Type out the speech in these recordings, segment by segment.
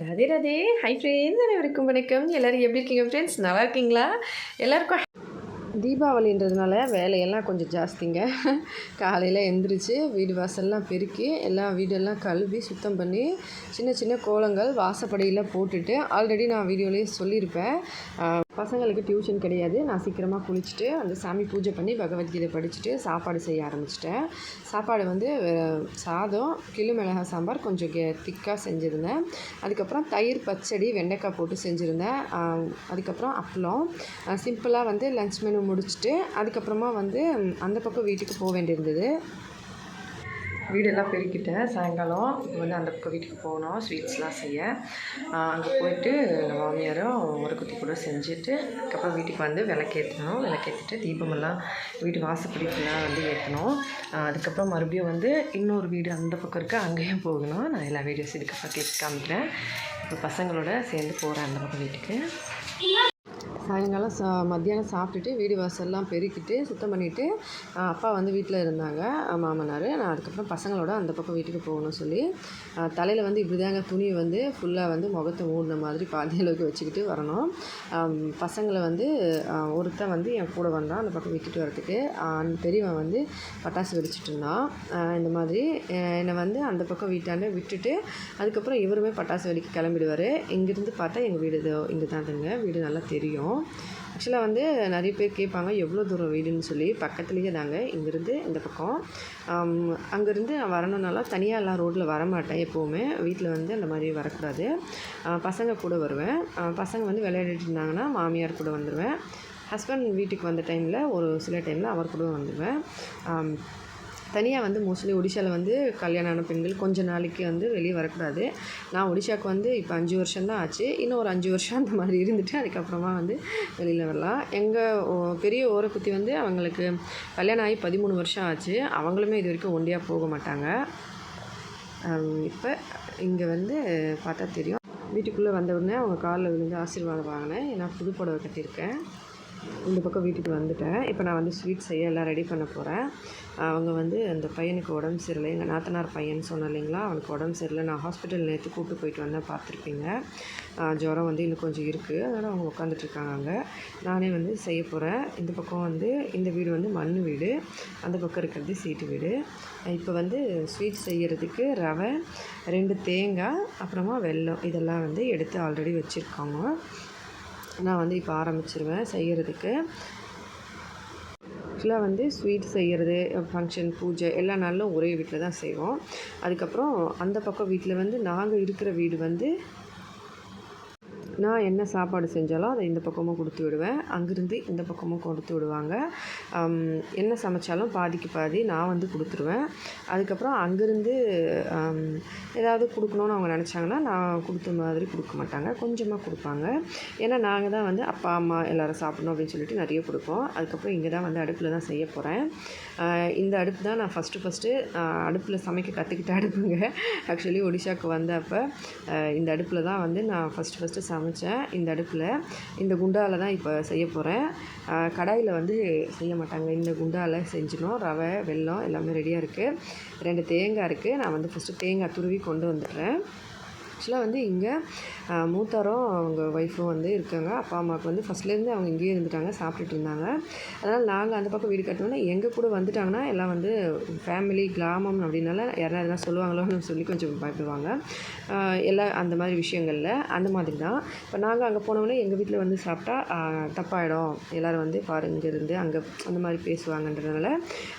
Radhe Radhe. Hi friends அனைவருக்கும் வணக்கம். எல்லோரும் எப்படி இருக்கீங்க ஃப்ரெண்ட்ஸ் நல்லா இருக்கீங்களா? எல்லாருக்கும் தீபாவளின்றதுனால வேலையெல்லாம் கொஞ்சம் ஜாஸ்திங்க. காலையில் எந்திரிச்சு வீடு வாசல்லாம் பெருக்கி எல்லாம் வீடெல்லாம் கழுவி சுத்தம் பண்ணி சின்ன சின்ன கோலங்கள் வாசப்படியில் போட்டுட்டு ஆல்ரெடி நான் வீடியோலேயே சொல்லியிருப்பேன். பசங்களுக்கு டியூஷன் கிடையாது. நான் சீக்கிரமாக குளிச்சுட்டு அந்த சாமி பூஜை பண்ணி பகவத்கீதை படிச்சுட்டு சாப்பாடு செய்ய ஆரம்பிச்சிட்டேன். சாப்பாடு வந்து சாதம் கிளு மிளகாய் சாம்பார் கொஞ்சம் கெ திக்காக செஞ்சுருந்தேன். அதுக்கப்புறம் தயிர் பச்சடி வெண்டைக்காய் போட்டு செஞ்சுருந்தேன். அதுக்கப்புறம் அப்பளம். சிம்பிளாக வந்து லஞ்ச் மெனு முடிச்சுட்டு அதுக்கப்புறமா வந்து அந்த பக்கம் வீட்டுக்கு போக வேண்டியிருந்தது. வீடெல்லாம் பெருக்கிட்டேன். சாயங்காலம் இப்போ வந்து அந்த பக்கம் வீட்டுக்கு போகணும் ஸ்வீட்ஸ்லாம் செய்ய. அங்கே போயிட்டு எங்கள் மாமியாரும் ஒரு குத்தி கூட செஞ்சுட்டு அதுக்கப்புறம் வீட்டுக்கு வந்து விளக்கேற்றணும் விளக்கேற்றிட்டு தீபமெல்லாம் வீட்டு வாசப்படி ஃபுல்லாக வந்து ஏற்றணும் அதுக்கப்புறம் மறுபடியும் வந்து இன்னொரு வீடு அந்த பக்கம் இருக்குது அங்கேயும் போகணும். நான் எல்லா வீடியோஸ் இதுக்கப்புறம் கேட்டு காமிக்கிறேன். இப்போ பசங்களோட சேர்ந்து போகிறேன் அந்த பக்கம் வீட்டுக்கு. சாயங்காலம் சா மத்தியானம் சாப்பிட்டுட்டு வீடு வாசல்லாம் பெருக்கிட்டு சுத்தம் பண்ணிவிட்டு அப்பா வந்து வீட்டில் இருந்தாங்க. மாமனார். நான் அதுக்கப்புறம் பசங்களோட அந்த பக்கம் வீட்டுக்கு போகணும்னு சொல்லி தலையில் வந்து இப்படி தாங்க துணி வந்து ஃபுல்லாக வந்து முகத்தை மூடின மாதிரி பாதி அளவுக்கு வச்சுக்கிட்டு வரணும். பசங்களை வந்து ஒருத்தன் வந்து என் கூட வந்தான் அந்த பக்கம் விட்டுட்டு வரத்துக்கு பெரியவன் வந்து பட்டாசு வெடிச்சிட்டு இருந்தான். இந்த மாதிரி என்னை வந்து அந்த பக்கம் வீட்டாண்ட விட்டுட்டு அதுக்கப்புறம் இவருமே பட்டாசு வெடிக்க கிளம்பிடுவார். இங்கேருந்து பார்த்தா எங்கள் வீடு இதோ இங்கே தான் இருங்க வீடு நல்லா தெரியும். ஆக்சுவலாக வந்து நிறைய பேர் கேட்பாங்க எவ்வளோ தூரம் வீடுன்னு சொல்லி. பக்கத்துலேயே தாங்க இங்கேருந்து இந்த பக்கம் அங்கேருந்து நான் வரணுன்னாலும் தனியாக எல்லாம் ரோட்டில் வரமாட்டேன் எப்போவுமே. வீட்டில் வந்து அந்த மாதிரி வரக்கூடாது. பசங்க கூட வருவேன். பசங்க வந்து விளையாடிட்டு இருந்தாங்கன்னா மாமியார் கூட வந்துடுவேன் ஹஸ்பண்ட் வீட்டுக்கு வந்த டைமில் ஒரு சில டைமில் அவர் கூட வந்துடுவேன் தனியாக வந்து மோஸ்ட்லி ஒடிஷாவில் வந்து கல்யாணம் ஆன பெண்கள் கொஞ்ச நாளைக்கு வந்து வெளியே வரக்கூடாது. நான் ஒடிஷாவுக்கு வந்து இப்போ அஞ்சு வருஷம் தான் ஆச்சு. இன்னும் ஒரு அஞ்சு வருஷம் அந்த மாதிரி இருந்துட்டு அதுக்கப்புறமா வந்து வெளியில் வரலாம். எங்கள் பெரிய ஓரக்குத்தி வந்து அவங்களுக்கு கல்யாணம் ஆகி பதிமூணு வருஷம் ஆச்சு. அவங்களுமே இது வரைக்கும் ஒண்டியாக போக மாட்டாங்க. இப்போ இங்கே வந்து பார்த்தா தெரியும். வீட்டுக்குள்ளே வந்த உடனே அவங்க காலில் விழுந்து ஆசீர்வாதம் வாங்கினேன். ஏன்னா புது புடவை கட்டியிருக்கேன். இந்த பக்கம் வீட்டுக்கு வந்துட்டேன். இப்போ நான் வந்து ஸ்வீட் செய்ய எல்லாம் ரெடி பண்ண போகிறேன் அவங்க வந்து அந்த பையனுக்கு உடம்பு சரியில்லை. எங்கள் நாத்தனார் பையன் சொன்னேன் இல்லைங்களா? அவனுக்கு உடம்பு சரியில்லை. நான் ஹாஸ்பிட்டல் நேற்று கூப்பிட்டு போயிட்டு வந்தேன். பார்த்துருப்பீங்க. ஜுரம் வந்து இன்னும் கொஞ்சம் இருக்குது அதனால் அவங்க உட்காந்துட்ருக்காங்க அங்கே. நானே வந்து செய்ய போகிறேன் இந்த பக்கம் வந்து இந்த வீடு வந்து மண் வீடு. அந்த பக்கம் இருக்கிறது சீட்டு வீடு. இப்போ வந்து ஸ்வீட் செய்கிறதுக்கு ரவை ரெண்டு தேங்காய் அப்புறமா வெல்லம் இதெல்லாம் வந்து எடுத்து ஆல்ரெடி வச்சுருக்காங்க. நான் வந்து இப்போ ஆரம்பிச்சிருவேன் செய்கிறதுக்கு ஆக்சுவலாக வந்து ஸ்வீட் செய்கிறது ஃபங்க்ஷன் பூஜை எல்லா நாளும் ஒரே வீட்டில் தான் செய்வோம். அதுக்கப்புறம் அந்த பக்கம் வீட்டில் வந்து நாங்கள் இருக்கிற வீடு வந்து நான் என்ன சாப்பாடு செஞ்சாலும் அதை இந்த பக்கமும் கொடுத்து விடுவேன். அங்கேருந்து இந்த பக்கமும் கொடுத்து விடுவாங்க. என்ன சமைச்சாலும் பாதிக்கு பாதி நான் வந்து கொடுத்துருவேன். அதுக்கப்புறம் அங்கேருந்து ஏதாவது கொடுக்கணுன்னு அவங்க நினச்சாங்கன்னா நான் கொடுத்த மாதிரி கொடுக்க மாட்டாங்க. கொஞ்சமாக கொடுப்பாங்க. ஏன்னா நாங்கள் தான் வந்து அப்பா அம்மா எல்லோரும் சாப்பிடணும் அப்படின்னு சொல்லிட்டு நிறைய கொடுப்போம். அதுக்கப்புறம் இங்கே தான் வந்து அடுப்பில் தான் செய்ய போகிறேன் இந்த அடுப்பு தான் நான் ஃபஸ்ட்டு ஃபஸ்ட்டு அடுப்பில் சமைக்க கற்றுக்கிட்ட அடுப்புங்க. ஆக்சுவலி ஒடிஷாவுக்கு வந்தப்போ இந்த அடுப்பில் தான் வந்து நான் ஃபஸ்ட்டு ஃபஸ்ட்டு சமைச்சேன். இந்த அடுப்பில் இந்த குண்டாவில் தான் இப்போ செய்ய போகிறேன் கடாயில் வந்து செய்ய மாட்டாங்க. இந்த குண்டாவில் செஞ்சிடும் ரவை வெல்லம் எல்லாமே ரெடியாக இருக்குது ரெண்டு தேங்காய் இருக்குது நான் வந்து ஃபஸ்ட்டு தேங்காய் துருவி கொண்டு வந்துடுறேன். ஆக்சுவலாக வந்து இங்கே மூத்தாரும் அவங்க ஒய்ஃபும் வந்து இருக்காங்க. அப்பா அம்மாவுக்கு வந்து ஃபஸ்ட்லேருந்து அவங்க இங்கேயே இருந்துட்டாங்க சாப்பிட்டுட்டு இருந்தாங்க. அதனால் நாங்கள் அந்த பக்கம் வீடு கட்டணும்னா எங்கள் கூட வந்துட்டாங்கன்னா எல்லாம் வந்து ஃபேமிலி கிராமம் அப்படின்னால யாரா எதனா சொல்லுவாங்களோன்னு சொல்லி கொஞ்சம் பயப்படுவாங்க. எல்லா அந்த மாதிரி விஷயங்களில் அந்த மாதிரி தான். இப்போ நாங்கள் அங்கே போனோடனே எங்கள் வீட்டில் வந்து சாப்பிட்டா தப்பாயிடும். எல்லோரும் வந்து பாரு இங்கேருந்து அங்கே அந்த மாதிரி பேசுவாங்கன்றதுனால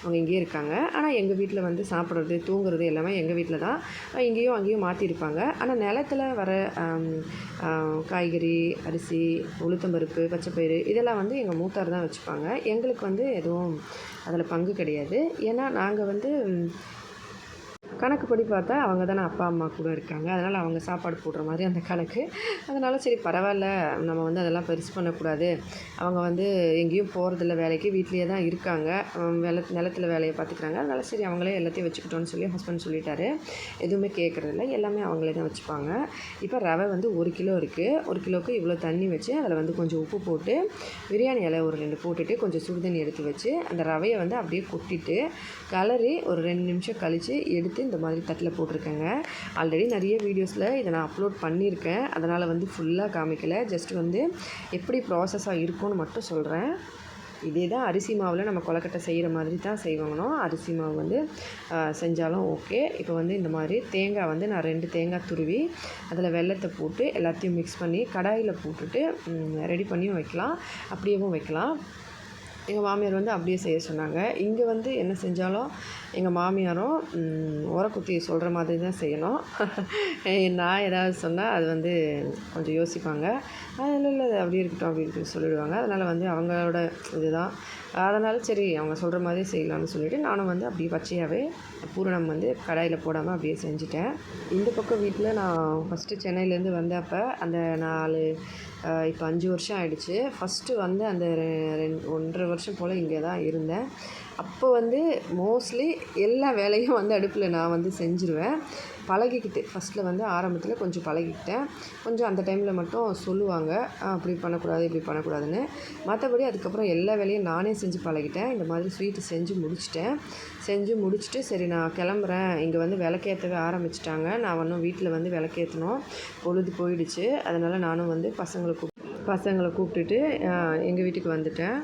அவங்க இங்கேயே இருக்காங்க. ஆனால் எங்கள் வீட்டில் வந்து சாப்பிட்றது தூங்குறது எல்லாமே எங்கள் வீட்டில் தான். இங்கேயும் அங்கேயும் மாற்றிருப்பாங்க ஆனால் நிலத்துல வர காய்கறி அரிசி உளுத்தம்பருப்பு பச்சைப்பயிறு இதெல்லாம் வந்து எங்கள் மூத்தார் தான் வச்சுப்பாங்க. எங்களுக்கு வந்து எதுவும் அதில் பங்கு கிடையாது. ஏன்னா நாங்கள் வந்து கணக்குப்படி பார்த்தா அவங்க தானே அப்பா அம்மா கூட இருக்காங்க. அதனால் அவங்க சாப்பாடு போடுற மாதிரி அந்த கணக்கு. அதனால் சரி பரவாயில்ல. நம்ம வந்து அதெல்லாம் பெருசு பண்ணக்கூடாது. அவங்க வந்து எங்கேயும் போகிறதில்ல வேலைக்கு. வீட்லேயே தான் இருக்காங்க. நில நிலத்தில் நிலத்துல வேலையை பார்த்துக்கிறாங்க. அதனால் சரி அவங்களே எல்லாத்தையும் வச்சுக்கிட்டோன்னு சொல்லி ஹஸ்பண்ட் சொல்லிட்டாரு. எதுவுமே கேட்குறதில்ல. எல்லாமே அவங்களே தான் வச்சுப்பாங்க. இப்போ ரவை வந்து ஒரு கிலோ இருக்குது ஒரு கிலோவுக்கு இவ்வளோ தண்ணி வச்சு அதில் வந்து கொஞ்சம் உப்பு போட்டு பிரியாணி இலை ஒரு ரெண்டு போட்டுட்டு கொஞ்சம் சுடுதண்ணி எடுத்து வச்சு அந்த ரவையை வந்து அப்படியே கொட்டிட்டு கலரி ஒரு ரெண்டு நிமிஷம் கழித்து எடுத்து இந்த இந்த மாதிரி தட்டில் போட்டிருக்கேங்க. ஆல்ரெடி நிறைய வீடியோஸில் இதை நான் அப்லோட் பண்ணியிருக்கேன். அதனால் வந்து ஃபுல்லாக காமிக்கலை. ஜஸ்ட் வந்து எப்படி ப்ராசஸாக இருக்கும்னு மட்டும் சொல்கிறேன் இதே தான் அரிசி மாவில் நம்ம கொலக்கட்டை செய்கிற மாதிரி தான் செய்வாங்கணும். அரிசி மாவு வந்து செஞ்சாலும் ஓகே இப்போ வந்து இந்த மாதிரி தேங்காய் வந்து நான் ரெண்டு தேங்காய் துருவி அதில் வெல்லத்தை போட்டு எல்லாத்தையும் மிக்ஸ் பண்ணி கடாயில் போட்டுட்டு ரெடி பண்ணியும் வைக்கலாம். அப்படியேவும் வைக்கலாம். எங்கள் மாமியார் வந்து அப்படியே செய்ய சொன்னாங்க. இங்கே வந்து என்ன செஞ்சாலும் எங்கள் மாமியாரும் உரக்குத்தி சொல்கிற மாதிரி தான் செய்யணும். நான் ஏதாவது சொன்னால் அது வந்து கொஞ்சம் யோசிப்பாங்க. "ஆ, இல்லை இல்லை அப்படியே இருக்கட்டும் அப்படின்னு சொல்லிவிடுவாங்க அதனால் வந்து அவங்களோட இதுதான். அதனால் சரி அவங்க சொல்கிற மாதிரி செய்யலாம்னு சொல்லிவிட்டு நானும் வந்து அப்படியே பச்சையாகவே பூரணம் வந்து கடாயில் போடாமல் அப்படியே செஞ்சுட்டேன். இந்த பக்கம் வீட்டில் நான் ஃபஸ்ட்டு சென்னையிலேருந்து வந்தப்போ அந்த நாலு இப்போ அஞ்சு வருஷம் ஆயிடுச்சு. ஃபஸ்ட்டு வந்து அந்த ரெ- ரெண்டு ஒன்றரை வருஷம் போல் இங்கே தான் இருந்தேன். அப்போ வந்து மோஸ்ட்லி எல்லா வேலையும் வந்து அடுப்பில் நான் வந்து செஞ்சுருவேன். பழகிக்கிட்டு. ஃபஸ்ட்டில் வந்து ஆரம்பத்தில் கொஞ்சம் பழகிக்கிட்டேன். கொஞ்சம் அந்த டைமில் மட்டும் சொல்லுவாங்க அப்படி பண்ணக்கூடாது இப்படி பண்ணக்கூடாதுன்னு. மற்றபடி அதுக்கப்புறம் எல்லா வேலையும் நானே செஞ்சு பழகிட்டேன். இந்த மாதிரி ஸ்வீட்டு செஞ்சு முடிச்சிட்டேன். செஞ்சு முடிச்சுட்டு சரி நான் கிளம்புறேன். இங்கே வந்து விளக்கேற்றவே ஆரம்பிச்சிட்டாங்க. நான் இன்னும் வீட்டில் வந்து விளக்கேற்றணும் பொழுது போயிடுச்சு. அதனால் நானும் வந்து பசங்களை கூப் பசங்களை கூப்பிட்டுட்டு எங்கள் வீட்டுக்கு வந்துட்டேன்.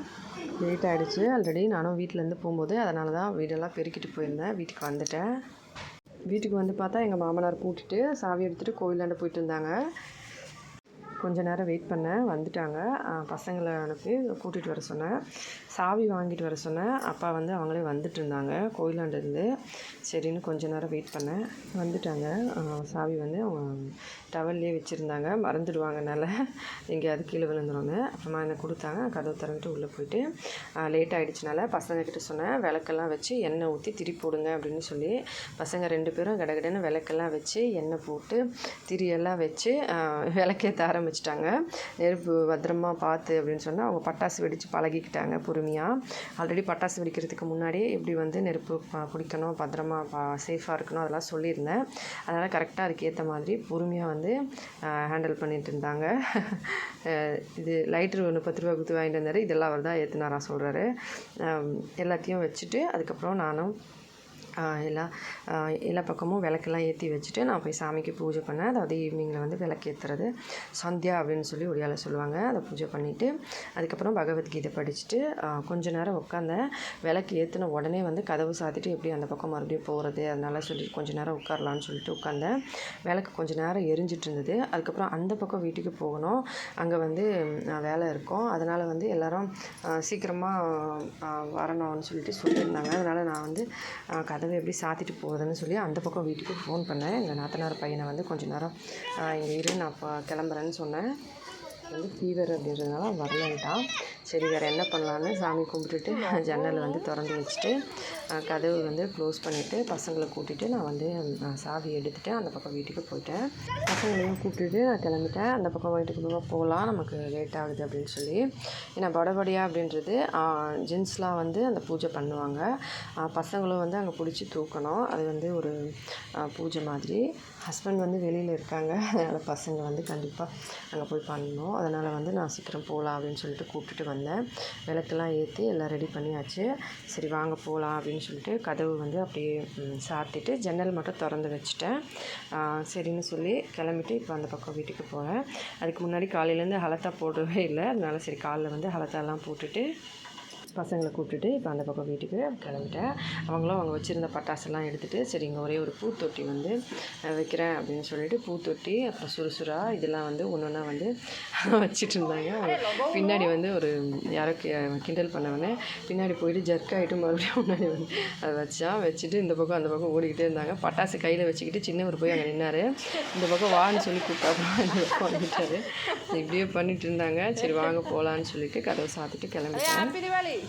லேட் ஆகிடுச்சு ஆல்ரெடி நானும் வீட்டிலேருந்து போகும்போது அதனால தான் வீடெல்லாம் பெருக்கிட்டு போயிருந்தேன். வீட்டுக்கு வந்துட்டேன். வீட்டுக்கு வந்து பார்த்தா எங்கள் மாமனார் கூட்டிட்டு சாவி எடுத்துகிட்டு கோயிலாண்ட போயிட்டு இருந்தாங்க. கொஞ்ச நேரம் வெயிட் பண்ணேன் வந்துட்டாங்க. பசங்களை அனுப்பி கூட்டிகிட்டு வர சொன்னேன். சாவி வாங்கிட்டு வர சொன்னேன். அப்பா வந்து அவங்களே வந்துட்டு இருந்தாங்க கோயிலாண்டிருந்து சரின்னு கொஞ்ச நேரம் வெயிட் பண்ணேன். வந்துட்டாங்க. சாவி வந்து அவங்க டவல்லே வச்சுருந்தாங்க. மறந்துடுவாங்கனால எங்கேயாவது கீழே விழுந்துருவாங்க அப்புறமா என்னை கொடுத்தாங்க. கதவு திறந்துட்டு உள்ளே போயிட்டு லேட் ஆகிடுச்சினால பசங்கக்கிட்ட சொன்னேன். விளக்கெல்லாம் வச்சு எண்ணெய் ஊற்றி திரி போடுங்க அப்படின்னு சொல்லி. பசங்க ரெண்டு பேரும் கடகடன்னு விளக்கெல்லாம் வச்சு எண்ணெய் போட்டு திரியெல்லாம் வச்சு விளக்கேற்ற ஆரம்பிச்சிட்டாங்க. நெருப்பு பத்திரமா பார்த்து அப்படின்னு சொன்னால் அவங்க பட்டாசு வெடித்து பழகிக்கிட்டாங்க. பொறுமையாக ஆல்ரெடி பட்டாசு வெடிக்கிறதுக்கு முன்னாடி எப்படி வந்து நெருப்பு பிடிக்கணும் பத்திரமா பா சேஃபாக இருக்கணும் அதெல்லாம் சொல்லியிருந்தேன். அதனால் கரெக்டாக அதுக்கு ஏற்ற மாதிரி பொறுமையாக வந்து ஹேண்டில் பண்ணிட்டு இருந்தாங்க. இது லைட்ரு ஒன்று பத்து ரூபா கொடுத்து வாங்கிட்டு வந்தார். இதெல்லாம் அவர் தான் ஏற்றுனாரா சொல்கிறாரு எல்லாத்தையும் வச்சுட்டு அதுக்கப்புறம் நானும் எல்லா எல்லா பக்கமும் விளக்கெல்லாம் ஏற்றி வச்சுட்டு நான் போய் சாமிக்கு பூஜை பண்ணேன். அதாவது ஈவினிங்கில் வந்து விளக்கு ஏற்றுறது சந்தியா அப்படின்னு சொல்லி ஒடியால் சொல்லுவாங்க. அதை பூஜை பண்ணிவிட்டு அதுக்கப்புறம் பகவத்கீதை படிச்சுட்டு கொஞ்ச நேரம் உட்காந்தேன் விளக்கு ஏற்றின உடனே வந்து கதவு சாத்திட்டு எப்படி அந்த பக்கம் மறுபடியும் போகிறது அதனால சொல்லி கொஞ்ச நேரம் உட்காரலான்னு சொல்லிட்டு உட்காந்தேன் விளக்கு கொஞ்ச நேரம் எரிஞ்சிட்டு இருந்தது அதுக்கப்புறம் அந்த பக்கம் வீட்டுக்கு போகணும். அங்கே வந்து வேலை இருக்கும். அதனால் வந்து எல்லோரும் சீக்கிரமாக வரணும்னு சொல்லிட்டு சொல்லியிருந்தாங்க. அதனால் நான் வந்து கதவை எப்படி சாத்திட்டு போகிறதுன்னு சொல்லி அந்த பக்கம் வீட்டுக்கு ஃபோன் பண்ணேன். எங்கள் நாத்தனார் பையனை வந்து கொஞ்சம் நேரம் இங்கே இரு நான் இப்போ கிளம்புறேன்னு சொன்னேன். வந்து ஃபீவர் அப்படின்றதுனால வரலன்ட்டான். சரி வேறு என்ன பண்ணலான்னு சாமி கும்பிட்டுட்டு ஜன்னலை வந்து திறந்து வச்சுட்டு கதவு வந்து க்ளோஸ் பண்ணிவிட்டு பசங்களை கூட்டிகிட்டு நான் வந்து சாவி எடுத்துகிட்டு அந்த பக்கம் வீட்டுக்கு போயிட்டேன். பசங்களையும் கூப்பிட்டுட்டு நான் கிளம்பிட்டேன். அந்த பக்கம் வீட்டுக்கு போகலாம். நமக்கு லேட் ஆகுது அப்படின்னு சொல்லி. ஏன்னா படபடியா அப்படின்றது ஜென்ஸ்லாம் வந்து அந்த பூஜை பண்ணுவாங்க. பசங்களும் வந்து அங்கே பிடிச்சி தூக்கணும். அது வந்து ஒரு பூஜை மாதிரி. ஹஸ்பண்ட் வந்து வெளியில் இருக்காங்க. அதனால் பசங்க வந்து கண்டிப்பாக அங்கே போய் பண்ணணும். அதனால் வந்து நான் சீக்கிரம் போகலாம் அப்படின்னு சொல்லிட்டு கூப்பிட்டுட்டு வந்தேன். விளக்கெல்லாம் ஏற்றி எல்லாம் ரெடி பண்ணியாச்சு. சரி வாங்க போகலாம் அப்படின்னு சொல்லிட்டு கதவு வந்து அப்படியே சாத்திட்டு ஜன்னல் மட்டும் திறந்து வச்சுட்டேன். சரின்னு சொல்லி கிளம்பிட்டு இப்போ அந்த பக்கம் வீட்டுக்கு போகிறேன் அதுக்கு முன்னாடி காலையிலேருந்து ஹலத்தா போடவே இல்லை. அதனால் சரி காலைல வந்து ஹலத்தாலாம் போட்டுட்டு பசங்களை கூப்பிட்டுட்டு இப்போ அந்த பக்கம் வீட்டுக்கு கிளம்பிட்டேன். அவங்களும் அவங்க வச்சுருந்த பட்டாசெல்லாம் எடுத்துகிட்டு சரி இங்கே ஒரே ஒரு பூத்தொட்டி வந்து வைக்கிறேன் அப்படின்னு சொல்லிட்டு பூத்தொட்டி அப்புறம் சுறுசுறா இதெல்லாம் வந்து ஒன்று ஒன்றா வந்து வச்சுட்டு இருந்தாங்க. பின்னாடி வந்து ஒரு யாரோ கி- கிண்டல் பண்ணவனே பின்னாடி போயிட்டு ஜர்க் ஆகிட்டு மறுபடியும் முன்னாடி வந்து அதை வச்சான் வச்சுட்டு இந்த பக்கம் அந்த பக்கம் ஓடிக்கிட்டே இருந்தாங்க. பட்டாசு கையில் வச்சுக்கிட்டு சின்னவர் போய் அங்கே நின்னார். இந்த பக்கம் வான்னு சொல்லி கூப்பிட்டாப்புல இந்த பக்கம் வந்துட்டாரு. இப்படியே பண்ணிட்டு இருந்தாங்க. சரி வாங்க போகலான்னு சொல்லிட்டு கதவை சாத்திட்டு கிளம்பிட்டேன்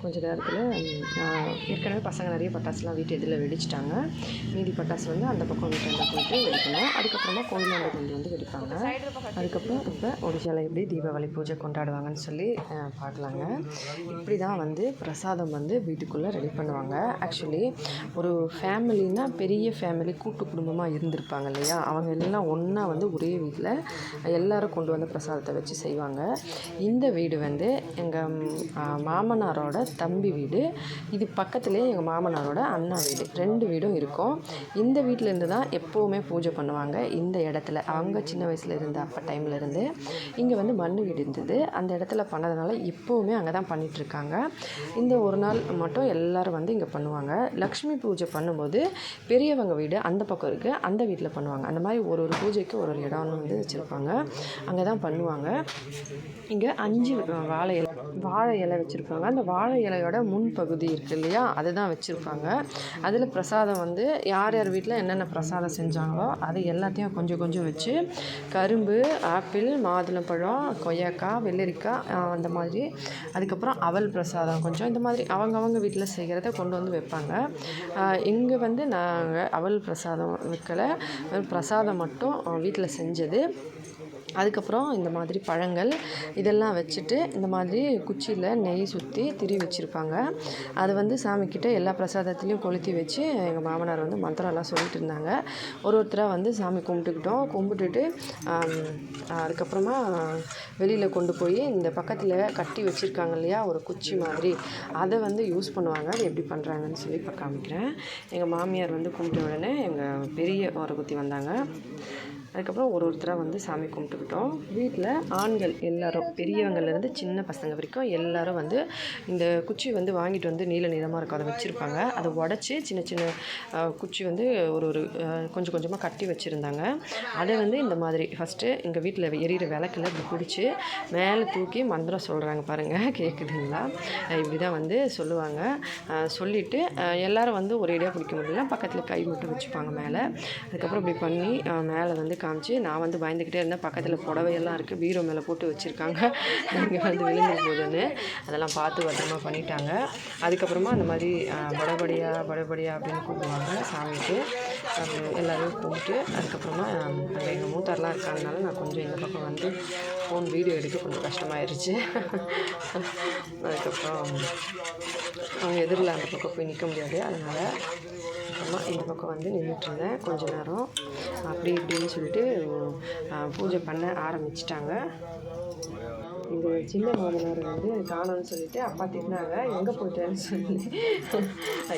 கொஞ்ச நேரத்தில் ஏற்கனவே பசங்க நிறைய பட்டாசுலாம் வீட்டு எதில் வெடிச்சிட்டாங்க. மீதி பட்டாசு வந்து அந்த பக்கம் வீட்டாண்ட போயிட்டு வெடிக்கணும். அதுக்கப்புறமா கோயிலாண்ட கொண்டு வந்து வெடிப்பாங்க. அதுக்கப்புறம் இப்போ ஒடிசால எப்படி தீபாவளி பூஜை கொண்டாடுவாங்கன்னு சொல்லி பார்க்கலாங்க. இப்படி தான் வந்து பிரசாதம் வந்து வீட்டுக்குள்ளே ரெடி பண்ணுவாங்க. ஆக்சுவலி ஒரு ஃபேமிலினா பெரிய ஃபேமிலி கூட்டு குடும்பமாக இருந்திருப்பாங்க இல்லையா? அவங்க எல்லாம் ஒன்றா வந்து ஒரே வீட்டில் எல்லாரும் கொண்டு வந்த பிரசாதத்தை வச்சு செய்வாங்க. இந்த வீடு வந்து எங்கள் மாமனாரோட தம்பி வீடு. இது பக்கத்துலேயே எங்கள் மாமனாரோட அண்ணா வீடு. ரெண்டு வீடும் இருக்கும். இந்த வீட்டிலேருந்து தான் எப்போவுமே பூஜை பண்ணுவாங்க. இந்த இடத்துல. அவங்க சின்ன வயசில் இருந்த அப்போ டைமில் இருந்து. இங்கே வந்து மண் வீடு இருந்தது. அந்த இடத்துல பண்ணதுனால இப்போவுமே அங்கே தான் பண்ணிகிட்ருக்காங்க இந்த ஒரு நாள் மட்டும் எல்லோரும் வந்து இங்கே பண்ணுவாங்க. லக்ஷ்மி பூஜை பண்ணும்போது பெரியவங்க வீடு அந்த பக்கம் இருக்குது அந்த வீட்டில் பண்ணுவாங்க. அந்த மாதிரி ஒரு ஒரு பூஜைக்கு ஒரு ஒரு இடம்னு வந்து வச்சுருப்பாங்க. அங்கே தான் பண்ணுவாங்க. இங்கே அஞ்சு வாழை இலை வாழை இலை வச்சுருப்பாங்க. அந்த வாழை இலையோட முன்பகுதி இருக்குது இல்லையா? அதுதான் வச்சுருப்பாங்க. அதில் பிரசாதம் வந்து யார் யார் வீட்டில் என்னென்ன பிரசாதம் செஞ்சாங்களோ அது எல்லாத்தையும் கொஞ்சம் கொஞ்சம் வச்சு கரும்பு ஆப்பிள் மாதுளம்பழம் கொய்யாக்காய் வெள்ளரிக்காய் அந்த மாதிரி. அதுக்கப்புறம் அவல் பிரசாதம் கொஞ்சம். இந்த மாதிரி அவங்கவங்க வீட்டில் செய்கிறத கொண்டு வந்து வைப்பாங்க. இங்கே வந்து நாங்கள் அவல் பிரசாதம் வைக்கலை. பிரசாதம் மட்டும் வீட்டில் செஞ்சது. அதுக்கப்புறம் இந்த மாதிரி பழங்கள் இதெல்லாம் வச்சுட்டு இந்த மாதிரி குச்சியில் நெய் சுற்றி திரி வச்சுருப்பாங்க. அது வந்து சாமிக்கிட்ட எல்லா பிரசாதத்துலேயும் கொளுத்தி வச்சு எங்கள் மாமனார் வந்து மந்திரம்லாம் சொல்லிட்டு இருந்தாங்க. ஒரு ஒருத்தராக வந்து சாமி கும்பிட்டுக்கிட்டோம். கும்பிட்டுட்டு அதுக்கப்புறமா வெளியில் கொண்டு போய் இந்த பக்கத்தில் கட்டி வச்சுருக்காங்க இல்லையா ஒரு குச்சி மாதிரி. அதை வந்து யூஸ் பண்ணுவாங்க. அது எப்படி பண்ணுறாங்கன்னு சொல்லி இப்போ காமிக்கிறேன். எங்கள் மாமியார் வந்து கும்பிட்ட உடனே எங்கள் பெரிய ஓரகுத்தி வந்தாங்க. அதுக்கப்புறம் ஒரு ஒருத்தராக வந்து சாமி கும்பிட்டுக்கிட்டோம். வீட்டில் ஆண்கள் எல்லாரும் பெரியவங்கள்லேருந்து சின்ன பசங்க வரைக்கும் எல்லாரும் வந்து இந்த குச்சி வந்து வாங்கிட்டு வந்து நீல நீளமாக இருக்கும். அதை வச்சுருப்பாங்க. அதை உடச்சி சின்ன சின்ன குச்சி வந்து ஒரு ஒரு கொஞ்சம் கொஞ்சமாக கட்டி வச்சுருந்தாங்க. அதை வந்து இந்த மாதிரி ஃபஸ்ட்டு எங்கள் வீட்டில் எரியிற விளக்கில் இப்படி பிடிச்சி மேலே தூக்கி மந்திரம் சொல்கிறாங்க பாருங்கள் கேட்குதுங்களா இப்படி தான் வந்து சொல்லுவாங்க. சொல்லிவிட்டு எல்லோரும் வந்து ஒரேடியாக பிடிக்க முடியல. பக்கத்தில் கை மட்டும் வச்சுப்பாங்க மேலே. அதுக்கப்புறம் இப்படி பண்ணி மேலே வந்து காமிச்சு நான் வந்து பயந்துக்கிட்டே இருந்தேன். பக்கத்தில் புடவையெல்லாம் இருக்குது பீரோ மேலே போட்டு வச்சுருக்காங்க. இங்கே வந்து விழுந்து போகுதுன்னு அதெல்லாம் பார்த்து பத்திரமா பண்ணிட்டாங்க. அதுக்கப்புறமா அந்த மாதிரி அஹ், படபடியா படபடியா அப்படின்னு கூப்பிடுவாங்க சாமிக்கு. எல்லோரும் எல்லாரையும் கும்பிட்டு அதுக்கப்புறமா அங்கே எங்கள் மூத்தாரெலாம் இருக்காங்கனால நான் கொஞ்சம் இந்த பக்கம் வந்து ஃபோன் வீடியோ எடுக்க கொஞ்சம் கஷ்டமாயிருச்சு. அதுக்கப்புறம் அவங்க எதிரில் அந்த பக்கம் போய் நிற்க முடியாது. அதனால் அப்புறமா இந்த பக்கம் வந்து நின்றுட்டு இருந்தேன். கொஞ்ச நேரம். அப்படி இப்படின்னு சொல்லிட்டு அஹ், பூஜை பண்ண ஆரம்பிச்சிட்டாங்க. இது சின்ன மாமனார் வந்து காணோம்னு சொல்லிட்டு அப்பா திட்டினாங்க. எங்கே போயிட்டேன்னு சொல்லி.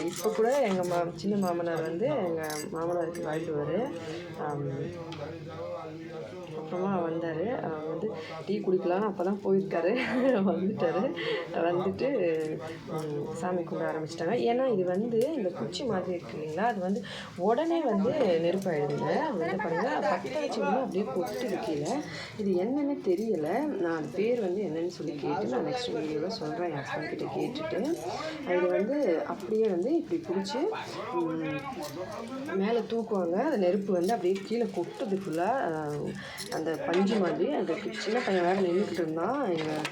இப்போ கூட எங்கள் மா சின்ன மாமனார் வந்து எங்கள் மாமனாருக்கு வாழ்த்துவார் அப்புறமா வந்தார். வந்து டீ குடிக்கலான்னு அப்போ தான் போயிருக்காரு. வந்துட்டார். வந்துட்டு சாமி கும்பிட ஆரம்பிச்சிட்டாங்க. ஏன்னா இது வந்து இந்த குச்சி மாதிரி இருக்கு இல்லைங்களா? அது வந்து உடனே வந்து நெருப்பாயிடுதுங்க. அது வந்து பாருங்கள் பற்ற வச்சு அப்படியே கொட்டுது கீழே இது என்னன்னு தெரியலை. நான் அது பேர் வந்து என்னன்னு சொல்லி கேட்டு நான் நெக்ஸ்ட் வீடியோவில் சொல்கிறேன் என் ஹஸ்பண்ட் கிட்ட கேட்டுட்டு. இது வந்து அப்படியே வந்து இப்படி பிடிச்சி மேலே தூக்குவாங்க. அந்த நெருப்பு வந்து அப்படியே கீழே கொட்டுது ஃபுல்லாக அந்த பஞ்சு மாதிரி அந்த சின்ன பையன் வேறு நின்றுக்கிட்டு இருந்தான். எங்கள்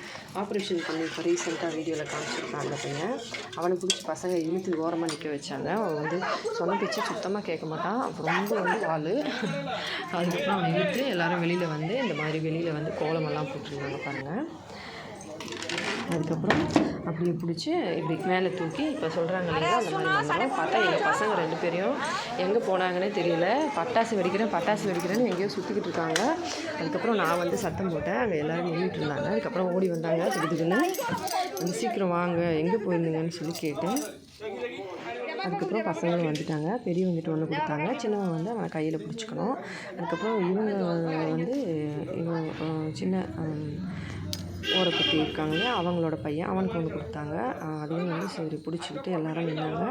ஆப்ரேஷன் பண்ணி இப்போ ரீசெண்டாக வீடியோவில் காமிச்சிருக்கான் அந்த பையன். அவனை பிடிச்சி பசங்க இழுத்து ஓரமாக நிற்க வச்சாங்க. அவன் வந்து சொன்ன பேச்சு சுத்தமாக கேட்க மாட்டான். ரொம்ப வந்து ஆள். அதுக்கப்புறம் அவனை இழுத்து எல்லோரும் வெளியில் வந்து இந்த மாதிரி வெளியில் வந்து கோலமெல்லாம் போட்டிருந்தாங்க பாருங்கள் அதுக்கப்புறம் அப்படியே பிடிச்சி இப்படி மேலே தூக்கி இப்போ சொல்கிறாங்க இல்லையா அந்த மாதிரி மந்திரம் பார்த்தா எங்கள் பசங்க ரெண்டு பேரையும் எங்கே போனாங்கன்னே தெரியல. பட்டாசு வெடிக்கிறேன் பட்டாசு வெடிக்கிறேன்னு எங்கேயோ சுற்றிக்கிட்டு இருக்காங்க. அதுக்கப்புறம் நான் வந்து சத்தம் போட்டேன். அங்கே எல்லோரும் நின்றுட்டு இருந்தாங்க. அதுக்கப்புறம் ஓடி வந்தாங்க. திடீர்னு வந்து சீக்கிரம் வாங்க எங்கே போயிருந்தீங்கன்னு சொல்லி கேட்டேன். அதுக்கப்புறம் பசங்களும் வந்துட்டாங்க. பெரியவங்கிட்ட ஒன்று கொடுத்தாங்க. சின்னவங்க வந்து அவனை கையில் பிடிச்சிக்கணும். அதுக்கப்புறம் இவங்க வந்து இவன் சின்ன அஹ், ஓரக்குத்தி இருக்காங்க இல்லையா? அவங்களோட பையன் அவனுக்கு ஒன்று கொடுத்தாங்க. அதையும் வந்து சரி பிடிச்சிக்கிட்டு எல்லாரும் நின்னாங்க.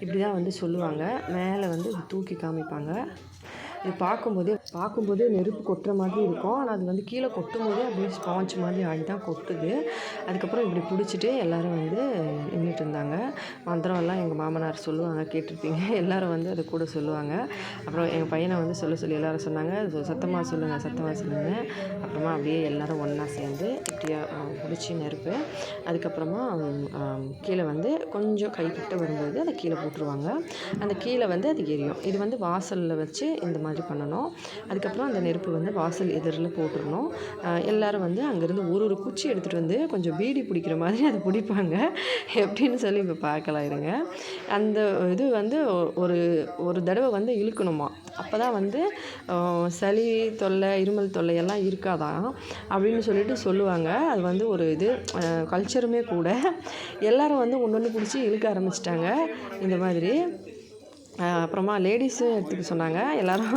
இப்படி தான் வந்து சொல்லுவாங்க. மேலே வந்து தூக்கி காமிப்பாங்க. இது பார்க்கும்போதே பார்க்கும்போதே நெருப்பு கொட்டுற மாதிரி இருக்கும். ஆனால் அது வந்து கீழே கொட்டும் போது அப்படியே ஸ்பாஞ்ச் மாதிரி ஆகி தான் கொட்டுது. அதுக்கப்புறம் இப்படி பிடிச்சிட்டு எல்லோரும் வந்து நின்றுட்டு இருந்தாங்க. மந்திரம் எல்லாம் எங்கள் மாமனார் சொல்லுவாங்க கேட்டிருப்பீங்க. எல்லோரும் வந்து அது கூட சொல்லுவாங்க. அப்புறம் எங்கள் பையனை வந்து சொல்ல சொல்லி எல்லாரும் சொன்னாங்க சத்தமாக சொல்லுங்கள் சத்தமாக சொல்லுங்கள் அப்புறமா அப்படியே எல்லோரும் ஒன்றா சேர்ந்து இப்படியே பிடிச்சி நெருப்பு. அதுக்கப்புறமா கீழே வந்து கொஞ்சம் கைக்கிட்ட வரும்போது அதை கீழே போட்டுருவாங்க. அந்த கீழே வந்து அது எரியும். இது வந்து வாசலில் வச்சு இந்த மாதிரி மாதிரி பண்ணணும். அதுக்கப்புறம் அந்த நெருப்பு வந்து வாசல் எதிரில் போட்டுடணும் எல்லோரும் வந்து அங்கேருந்து ஒரு ஒரு குச்சி எடுத்துகிட்டு வந்து கொஞ்சம் பீடி பிடிக்கிற மாதிரி அதை பிடிப்பாங்க. எப்படின்னு சொல்லி இப்போ பார்க்கலாம் இருங்க. அந்த இது வந்து ஒரு ஒரு தடவை வந்து இழுக்கணுமா? அப்போ தான் வந்து சளி தொல்லை இருமல் தொல்லை எல்லாம் இருக்காதான் அப்படின்னு சொல்லிட்டு சொல்லுவாங்க. அது வந்து ஒரு இது கல்ச்சருமே கூட. எல்லோரும் வந்து ஒன்று ஒன்று பிடிச்சி இழுக்க ஆரம்பிச்சிட்டாங்க. இந்த மாதிரி. அப்புறமா லேடிஸும் எடுத்துக்க சொன்னாங்க. எல்லோரும்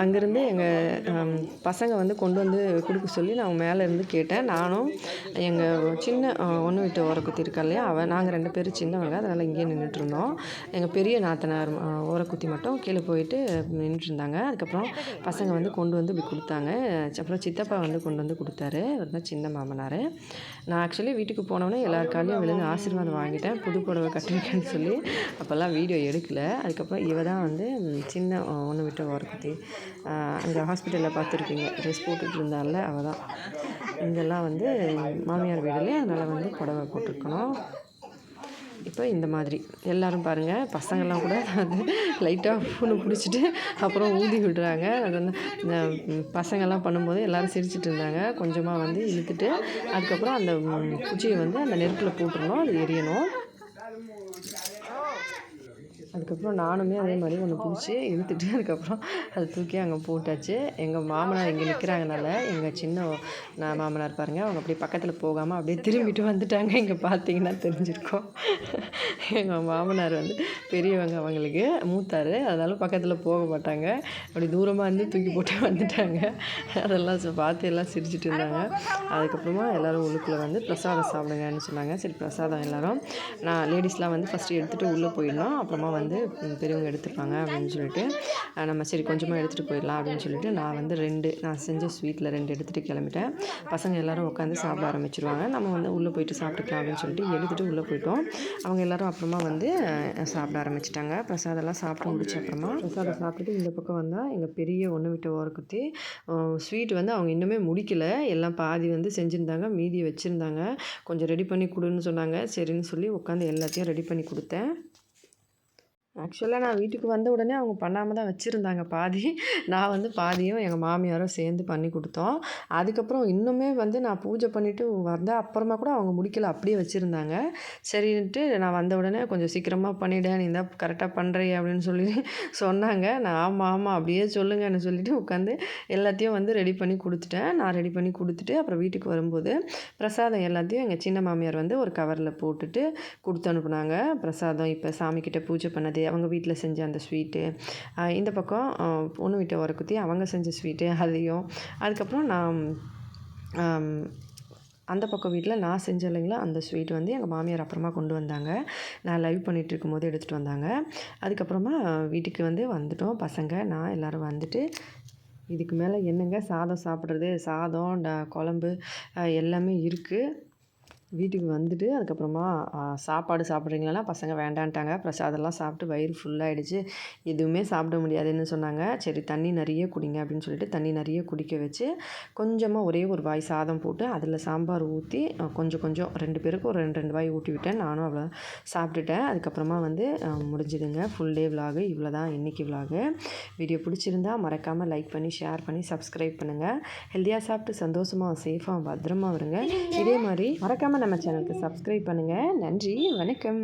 அங்கேருந்து எங்கள் பசங்க வந்து கொண்டு வந்து கொடுக்க சொல்லி நான் மேலே இருந்து கேட்டேன். நானும் எங்கள் சின்ன ஒன்று விட்டு ஓரக்குத்தி இருக்கா இல்லையா அவன் நாங்கள் ரெண்டு பேரும் சின்னவங்க அதனால் இங்கேயே நின்றுட்டுருந்தோம் எங்கள் பெரிய நாத்தனார் ஓரக்குத்தி மட்டும் கீழே போயிட்டு நின்றுட்டுருந்தாங்க அதுக்கப்புறம் பசங்க வந்து கொண்டு வந்து இப்படி கொடுத்தாங்க. அப்புறம் சித்தப்பா வந்து கொண்டு வந்து கொடுத்தாரு. அவர் தான் சின்ன மாமனார். நான் ஆக்சுவலி வீட்டுக்கு போனோடனே எல்லாருக்காலையும் விழுந்து ஆசீர்வாதம் வாங்கிட்டேன். புது புடவை கட்டிருக்கேன்னு சொல்லி அப்போல்லாம் வீடியோ எடுக்கலை. அதுக்கப்புறம் இவ தான் வந்து சின்ன ஒன்று விட்ட ஓரக்குத்தி அங்கே ஹாஸ்பிட்டலில் பார்த்துருக்கீங்க ட்ரெஸ் போட்டுட்டு இருந்தால அவள் தான். இங்கெல்லாம் வந்து மாமியார் வீடுலேயே அதனால் வந்து புடவை போட்டிருக்கணும். இப்போ இந்த மாதிரி. எல்லோரும் பாருங்கள் பசங்கள்லாம் கூட வந்து லைட்டாக ஃபோனை பிடிச்சிட்டு அப்புறம் ஊதி விடுறாங்க. அது வந்து இந்த பசங்கள்லாம் பண்ணும்போது எல்லோரும் சிரிச்சிட்டு இருந்தாங்க. கொஞ்சமாக வந்து இழுத்துட்டு அதுக்கப்புறம் அந்த குச்சியை வந்து அந்த நெருப்பில் போட்டுடணும் அது எரியணும். அதுக்கப்புறம் நானுமே அதே மாதிரி ஒன்று பிடிச்சி இழுத்துட்டு அதுக்கப்புறம் அதை தூக்கி அங்கே போட்டாச்சு. எங்கள் மாமனார் இங்கே நிற்கிறாங்கனால எங்கள் சின்ன நான் மாமனார் பாருங்கள் அவங்க அப்படியே பக்கத்தில் போகாமல் அப்படியே திரும்பிட்டு வந்துட்டாங்க. இங்கே பார்த்தீங்கன்னா தெரிஞ்சிருக்கோம். எங்கள் மாமனார் வந்து பெரியவங்க அவங்களுக்கு மூத்தார். அதனால பக்கத்தில் போக மாட்டாங்க. அப்படி தூரமாக இருந்து தூக்கி போட்டு வந்துட்டாங்க. அதெல்லாம் பார்த்து எல்லாம் சிரிச்சிட்டு இருந்தாங்க. அதுக்கப்புறமா எல்லோரும் உள்ளுக்குள்ளே வந்து பிரசாதம் சாப்பிடுங்கன்னு சொன்னாங்க. சரி பிரசாதம் எல்லோரும். நான் லேடிஸ்லாம் வந்து ஃபஸ்ட்டு எடுத்துகிட்டு உள்ளே போயிடணும். அப்புறமா வந்து வந்து பெரியவங்க எடுத்துப்பாங்க அப்படின்னு சொல்லிட்டு நம்ம சரி கொஞ்சமாக எடுத்துகிட்டு போயிடலாம் அப்படின்னு சொல்லிட்டு நான் வந்து ரெண்டு நான் செஞ்ச ஸ்வீட்டில் ரெண்டு எடுத்துகிட்டு கிளம்பிட்டேன். பசங்க எல்லோரும் உட்காந்து சாப்பிட ஆரம்பிச்சிருவாங்க. நம்ம வந்து உள்ளே போயிட்டு சாப்பிட்டுக்கலாம் அப்படின்னு சொல்லிட்டு எடுத்துகிட்டு உள்ளே போயிட்டோம். அவங்க எல்லோரும் அப்புறமா வந்து சாப்பிட ஆரம்பிச்சிட்டாங்க. பிரசாதெல்லாம் சாப்பிட்டு முடிச்ச அப்புறமா பிரசாதம் சாப்பிட்டுட்டு இந்த பக்கம் வந்தால் எங்கள் பெரிய ஒன்று விட்ட ஓரக்குத்தி ஸ்வீட் வந்து அவங்க இன்னுமே முடிக்கலை. எல்லாம் பாதி வந்து செஞ்சுருந்தாங்க மீதி வச்சுருந்தாங்க. கொஞ்சம் ரெடி பண்ணி கொடுன்னு சொன்னாங்க. சரின்னு சொல்லி உட்காந்து எல்லாத்தையும் ரெடி பண்ணி கொடுத்தேன். ஆக்சுவலாக நான் வீட்டுக்கு வந்த உடனே அவங்க பண்ணாமல் தான் வச்சுருந்தாங்க பாதி. நான் வந்து பாதியும் எங்கள் மாமியாரும் சேர்ந்து பண்ணி கொடுத்தோம். அதுக்கப்புறம் இன்னுமே வந்து நான் பூஜை பண்ணிவிட்டு வந்த அப்புறமா கூட அவங்க முடிக்கல அப்படியே வச்சுருந்தாங்க. சரின்ட்டு நான் வந்த உடனே கொஞ்சம் சீக்கிரமாக பண்ணிவிடேன் நீ தான் கரெக்டாக பண்ணுறீ அப்படின்னு சொல்லி சொன்னாங்க. நான் ஆமாம் ஆமாம் அப்படியே சொல்லுங்கன்னு சொல்லிவிட்டு உட்காந்து எல்லாத்தையும் வந்து ரெடி பண்ணி கொடுத்துட்டேன். நான் ரெடி பண்ணி கொடுத்துட்டு அப்புறம் வீட்டுக்கு வரும்போது பிரசாதம் எல்லாத்தையும் எங்கள் சின்ன மாமியார் வந்து ஒரு கவரில் போட்டுட்டு கொடுத்து அனுப்புனாங்க. பிரசாதம் இப்போ சாமிக்கிட்ட பூஜை பண்ணது அவங்க வீட்டில் செஞ்ச அந்த ஸ்வீட்டு இந்த பக்கம் பொண்ணு வீட்டை உரக்குத்தி அவங்க செஞ்ச ஸ்வீட்டு அதையும் அதுக்கப்புறம் நான் அந்த பக்கம் வீட்டில் நான் செஞ்ச இல்லைங்களா அந்த ஸ்வீட் வந்து எங்கள் மாமியார் அப்புறமா கொண்டு வந்தாங்க. நான் லைவ் பண்ணிகிட்டு இருக்கும்போது எடுத்துகிட்டு வந்தாங்க. அதுக்கப்புறமா வீட்டுக்கு வந்து வந்துட்டோம். பசங்க நான் எல்லோரும் வந்துட்டு இதுக்கு மேலே என்னங்க சாதம் சாப்பிட்றது? சாதம் குழம்பு எல்லாமே இருக்குது வீட்டுக்கு வந்துட்டு அதுக்கப்புறமா சாப்பாடு சாப்பிட்றீங்களா? பசங்க வேண்டான்ட்டாங்க. பிரசாதெல்லாம் சாப்பிட்டு வயிறு ஃபுல்லாகிடுச்சு எதுவுமே சாப்பிட முடியாதுன்னு சொன்னாங்க. சரி தண்ணி நிறைய குடிங்க அப்படின்னு சொல்லிட்டு தண்ணி நிறைய குடிக்க வச்சு கொஞ்சமாக ஒரே ஒரு வாய் சாதம் போட்டு அதில் சாம்பார் ஊற்றி கொஞ்சம் கொஞ்சம் ரெண்டு பேருக்கும் ஒரு ரெண்டு ரெண்டு வாய் ஊட்டி விட்டேன். நானும் அவ்வளோ சாப்பிட்டுட்டேன். அதுக்கப்புறமா வந்து முடிஞ்சுதுங்க. ஃபுல் டே விலாகு இவ்வளோ தான் இன்றைக்கி விலாகு வீடியோ பிடிச்சிருந்தா மறக்காமல் லைக் பண்ணி ஷேர் பண்ணி சப்ஸ்கிரைப் பண்ணுங்கள் ஹெல்த்தியாக சாப்பிட்டு சந்தோஷமாக சேஃபாக பத்திரமா வருங்க இதே மாதிரி மறக்காமல் நம்ம சேனலுக்கு சப்ஸ்கிரைப் பண்ணுங்கள் நன்றி வணக்கம்.